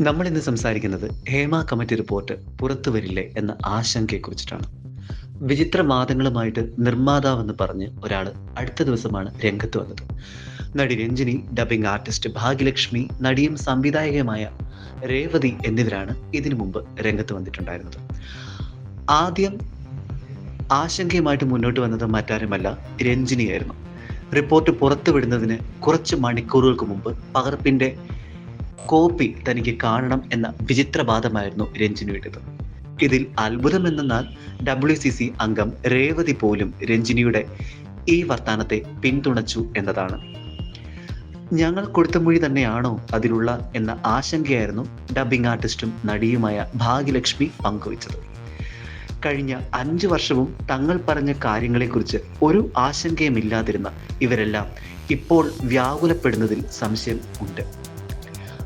നമ്മൾ ഇന്ന് സംസാരിക്കുന്നത് ഹേമ കമ്മിറ്റി റിപ്പോർട്ട് പുറത്തു വരില്ലേ എന്ന ആശങ്കയെക്കുറിച്ചിട്ടാണ്. വിചിത്ര വാദങ്ങളുമായിട്ട് നിർമ്മാതാവെന്ന് പറഞ്ഞ് ഒരാൾ അടുത്ത ദിവസമാണ് രംഗത്ത് വന്നത്. നടി രഞ്ജിനി ഡബിംഗ് ആർട്ടിസ്റ്റ് ഭാഗ്യലക്ഷ്മി നടിയും സംവിധായകയുമായ രേവതി എന്നിവരാണ് ഇതിനു മുമ്പ് രംഗത്ത് വന്നിട്ടുണ്ടായിരുന്നത്. ആദ്യം ആശങ്കയുമായിട്ട് മുന്നോട്ട് വന്നത് മറ്റാരുമല്ല രഞ്ജിനിയായിരുന്നു. റിപ്പോർട്ട് പുറത്തുവിടുന്നതിന് കുറച്ച് മണിക്കൂറുകൾക്ക് മുമ്പ് പകർപ്പിന്റെ കോപ്പി തനിക്ക് കാണണം എന്ന വിചിത്രവാദമായിരുന്നു രഞ്ജിനിയുടേത് ഇതിൽ അത്ഭുതമെന്നാൽ ഡബ്ല്യു സി സി അംഗം രേവതി പോലും രഞ്ജിനിയുടെ ഈ വർത്താനത്തെ പിന്തുണച്ചു എന്നതാണ്. ഞങ്ങൾ കൊടുത്ത മൊഴി തന്നെയാണോ അതിലുള്ള എന്ന ആശങ്കയായിരുന്നു ഡബിംഗ് ആർട്ടിസ്റ്റും നടിയുമായ ഭാഗ്യലക്ഷ്മി പങ്കുവച്ചത്. കഴിഞ്ഞ അഞ്ചു വർഷവും തങ്ങൾ പറഞ്ഞ കാര്യങ്ങളെക്കുറിച്ച് ഒരു ആശങ്കയുമില്ലാതിരുന്ന ഇവരെല്ലാം ഇപ്പോൾ വ്യാകുലപ്പെടുന്നതിൽ സംശയം ഉണ്ട്.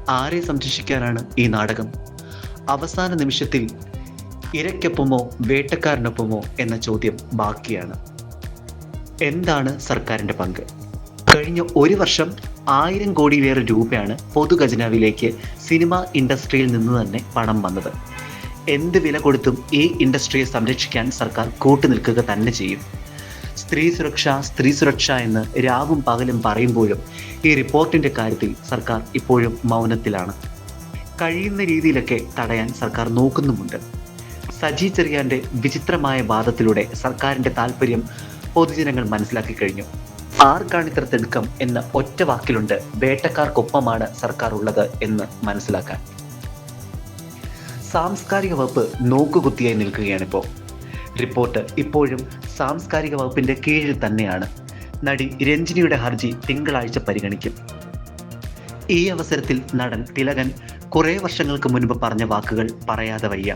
ആരെ സംരക്ഷിക്കാനാണ് ഈ നാടകം? അവസാന നിമിഷത്തിൽ ഇരയ്ക്കൊപ്പമോ വേട്ടക്കാരനൊപ്പമോ എന്ന ചോദ്യം ബാക്കിയാണ്. എന്താണ് സർക്കാരിന്റെ പങ്ക്? കഴിഞ്ഞ ഒരു വർഷം ആയിരം കോടിയിലേറെ രൂപയാണ് പൊതുഖജനാവിലേക്ക് സിനിമ ഇൻഡസ്ട്രിയിൽ നിന്ന് തന്നെ പണം വന്നത്. എന്ത് വില കൊടുത്തും ഈ ഇൻഡസ്ട്രിയെ സംരക്ഷിക്കാൻ സർക്കാർ കൂട്ടുനിൽക്കുക തന്നെ ചെയ്യും. സ്ത്രീ സുരക്ഷ സ്ത്രീ സുരക്ഷ എന്ന് രാവും പകലും പറയുമ്പോഴും ഈ റിപ്പോർട്ടിന്റെ കാര്യത്തിൽ സർക്കാർ ഇപ്പോഴും മൗനത്തിലാണ്. കഴിയുന്ന രീതിയിലൊക്കെ തടയാൻ സർക്കാർ നോക്കുന്നുമുണ്ട്. സജി ചെറിയാന്റെ വിചിത്രമായ വാദത്തിലൂടെ സർക്കാരിന്റെ താല്പര്യം പൊതുജനങ്ങൾ മനസ്സിലാക്കി കഴിഞ്ഞു. ആർക്കാണ് ഇത്ര തിടുക്കം എന്ന ഒറ്റ വാക്കിലുണ്ട് വേട്ടക്കാർക്കൊപ്പമാണ് സർക്കാർ ഉള്ളത് എന്ന് മനസ്സിലാക്കാൻ. സാംസ്കാരിക വകുപ്പ് നോക്കുകുത്തിയായി നിൽക്കുകയാണിപ്പോൾ റിപ്പോർട്ട് ഇപ്പോഴും സാംസ്കാരിക വകുപ്പിന്റെ കീഴിൽ തന്നെയാണ്. നടി രഞ്ജിനിയുടെ ഹർജി തിങ്കളാഴ്ച പരിഗണിക്കും. ഈ അവസരത്തിൽ നടൻ തിലകൻ കുറേ വർഷങ്ങൾക്ക് മുൻപ് പറഞ്ഞ വാക്കുകൾ പറയാതെ വയ്യ.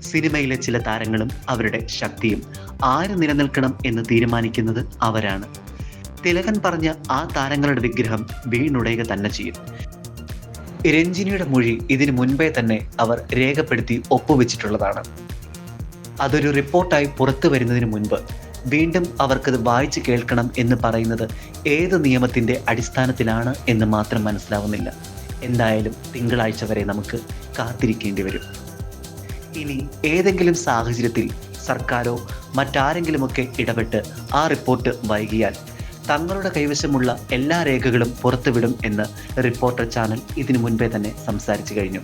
സിനിമയിലെ ചില താരങ്ങളും അവരുടെ ശക്തിയും ആര് നിലനിൽക്കണം എന്ന് തീരുമാനിക്കുന്നത് അവരാണ്. തിലകൻ പറഞ്ഞ ആ താരങ്ങളുടെ വിഗ്രഹം വീണുടയുക തന്നെ ചെയ്യും. രഞ്ജിനിയുടെ മൊഴി ഇതിനു മുൻപേ തന്നെ അവർ രേഖപ്പെടുത്തി ഒപ്പുവെച്ചിട്ടുള്ളതാണ്. അതൊരു റിപ്പോർട്ടായി പുറത്തു വരുന്നതിന് മുൻപ് വീണ്ടും അവർക്കത് വായിച്ചു കേൾക്കണം എന്ന് പറയുന്നത് ഏത് നിയമത്തിന്റെ അടിസ്ഥാനത്തിലാണ് എന്ന് മാത്രം മനസ്സിലാവുന്നില്ല. എന്തായാലും തിങ്കളാഴ്ച വരെ നമുക്ക് കാത്തിരിക്കേണ്ടി വരും. ഇനി ഏതെങ്കിലും സാഹചര്യത്തിൽ സർക്കാരോ മറ്റാരെങ്കിലുമൊക്കെ ഇടപെട്ട് ആ റിപ്പോർട്ട് വൈകിയാൽ തങ്ങളുടെ കൈവശമുള്ള എല്ലാ രേഖകളും പുറത്തുവിടും എന്ന് റിപ്പോർട്ടർ ചാനൽ ഇതിനു മുൻപേ തന്നെ സംസാരിച്ചു കഴിഞ്ഞു.